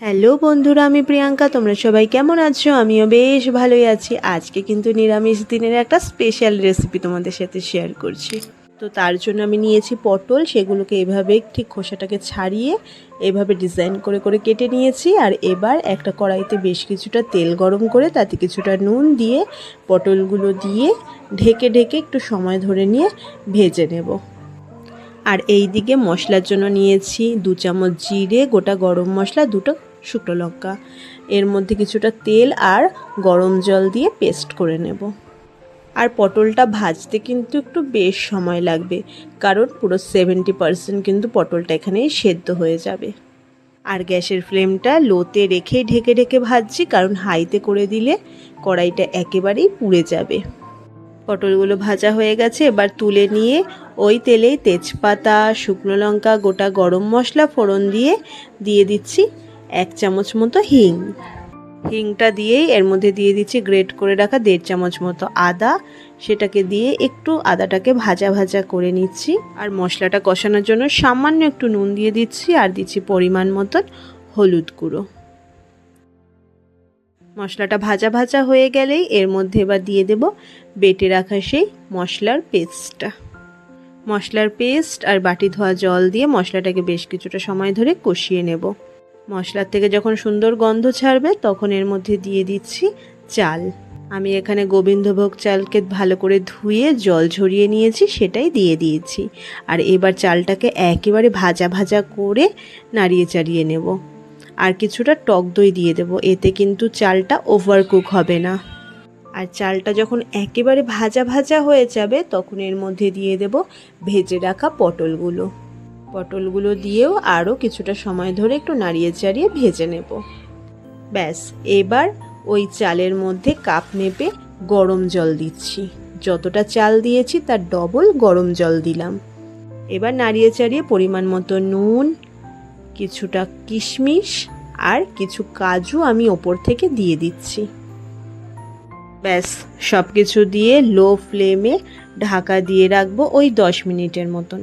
Hello বন্ধুরা, আমি প্রিয়াঙ্কা। তোমরা সবাই কেমন আছো? আমিও বেশ ভালোই আছি। আজকে কিন্তু নিরামিষ দিনের একটা স্পেশাল রেসিপি তোমাদের সাথে শেয়ার করছি। তো তার জন্য আমি নিয়েছি পটল। সেগুলোকে এভাবে ঠিক খোসাটাকে ছাড়িয়ে এভাবে ডিজাইন করে করে কেটে নিয়েছি। আর এবার একটা কড়াইতে বেশ কিছুটা তেল গরম করে তাতে কিছুটা নুন দিয়ে পটলগুলো দিয়ে ঢেকে ঢেকে একটু সময় ধরে নিয়ে ভেজে নেব। আর এই দিকে মশলার জন্য নিয়েছি দু চামচ জিরে, গোটা গরম মশলা, দুটো শুকনো লঙ্কা। এর মধ্যে কিছুটা তেল আর গরম জল দিয়ে পেস্ট করে নেব। আর পটলটা ভাজতে কিন্তু একটু বেশ সময় লাগবে, কারণ পুরো সেভেন্টি পারসেন্ট কিন্তু পটলটা এখানেই সেদ্ধ হয়ে যাবে। আর গ্যাসের ফ্লেমটা লোতে রেখেই ঢেকে ঢেকে ভাজছি, কারণ হাইতে করে দিলে কড়াইটা একেবারেই পুড়ে যাবে। পটলগুলো ভাজা হয়ে গেছে, এবার তুলে নিয়ে ওই তেলেই তেজপাতা, শুকনো লঙ্কা, গোটা গরম মশলা ফোড়ন দিয়ে দিয়ে দিচ্ছি। এক চামচ মতো হিং। হিংটা দিয়েই এর মধ্যে দিয়ে দিচ্ছি গ্রেট করে রাখা দেড় চামচ মতো আদা। সেটাকে দিয়ে একটু আদাটাকে ভাজা ভাজা করে নিচ্ছি। আর মশলাটা কষানোর জন্য সামান্য একটু নুন দিয়ে দিচ্ছি আর দিচ্ছি পরিমাণ মতন হলুদ গুঁড়ো। মশলাটা ভাজা ভাজা হয়ে গেলেই এর মধ্যে এবার দিয়ে দেব বেটে রাখা সেই মশলার পেস্টটা। মশলার পেস্ট আর বাটি ধোয়া জল দিয়ে মশলাটাকে বেশ কিছুটা সময় ধরে কষিয়ে নেব। মশলার থেকে যখন সুন্দর গন্ধ ছাড়বে, তখন এর মধ্যে দিয়ে দিচ্ছি চাল। আমি এখানে গোবিন্দভোগ চালকে ভালো করে ধুয়ে জল ঝরিয়ে নিয়েছি, সেটাই দিয়ে দিয়েছি। আর এবার চালটাকে একেবারে ভাজা ভাজা করে নাড়িয়ে চাড়িয়ে নেব। আর কিছুটা টক দই দিয়ে দেব, এতে কিন্তু চালটা ওভার কুক হবে না। আর চালটা যখন একেবারে ভাজা ভাজা হয়ে যাবে, তখন এর মধ্যে দিয়ে দেব ভেজে রাখা পটলগুলো। পটলগুলো দিয়েও আরও কিছুটা সময় ধরে একটু নাড়িয়ে চাড়িয়ে ভেজে নেব। ব্যাস, এবার ওই চালের মধ্যে কাপ মেপে গরম জল দিচ্ছি। যতটা চাল দিয়েছি তার ডবল গরম জল দিলাম। এবার নাড়িয়ে চাড়িয়ে পরিমাণ মতো নুন, কিছুটা কিশমিশ আর কিছু কাজু আমি ওপর থেকে দিয়ে দিচ্ছি। ব্যাস সব কিছু দিয়ে লো ফ্লেমে ঢাকা দিয়ে রাখব ওই দশ মিনিটের মতন।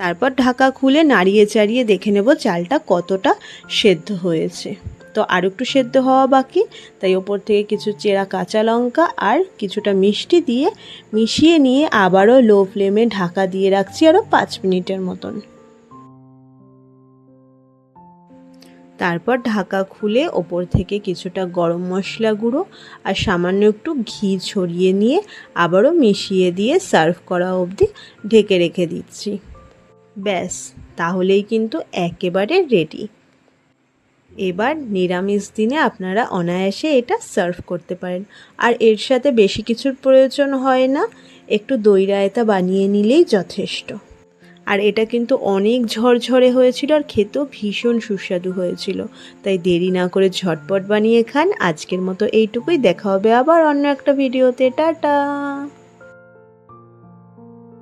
তারপর ঢাকা খুলে নাড়িয়ে চাড়িয়ে দেখে নেব চালটা কতটা সেদ্ধ হয়েছে। তো আর একটু সেদ্ধ হওয়া বাকি, তাই ওপর থেকে কিছু চেরা কাঁচা লঙ্কা আর কিছুটা মিষ্টি দিয়ে মিশিয়ে নিয়ে আবারও লো ফ্লেমে ঢাকা দিয়ে রাখছি আরও পাঁচ মিনিটের মতন। তারপর ঢাকা খুলে ওপর থেকে কিছুটা গরম মশলা গুঁড়ো আর সামান্য একটু ঘি ছড়িয়ে নিয়ে আবারও মিশিয়ে দিয়ে সার্ভ করা অবধি ঢেকে রেখে দিচ্ছি। ব্যাস, তাহলেই কিন্তু একেবারে রেডি এবার নিরামিষ দিনে আপনারা অনায়াসে এটা সার্ভ করতে পারেন। আর এর সাথে বেশি কিছুর প্রয়োজন হয় না, একটু দই রায়তা বানিয়ে নিলেই যথেষ্ট। আর এটা কিন্তু অনেক ঝরঝরে হয়েছিল আর খেতেও ভীষণ সুস্বাদু হয়েছিল। তাই দেরি না করে ঝটপট বানিয়ে খান। আজকের মতো এইটুকুই। দেখা হবে আবার অন্য একটা ভিডিওতে টাটা!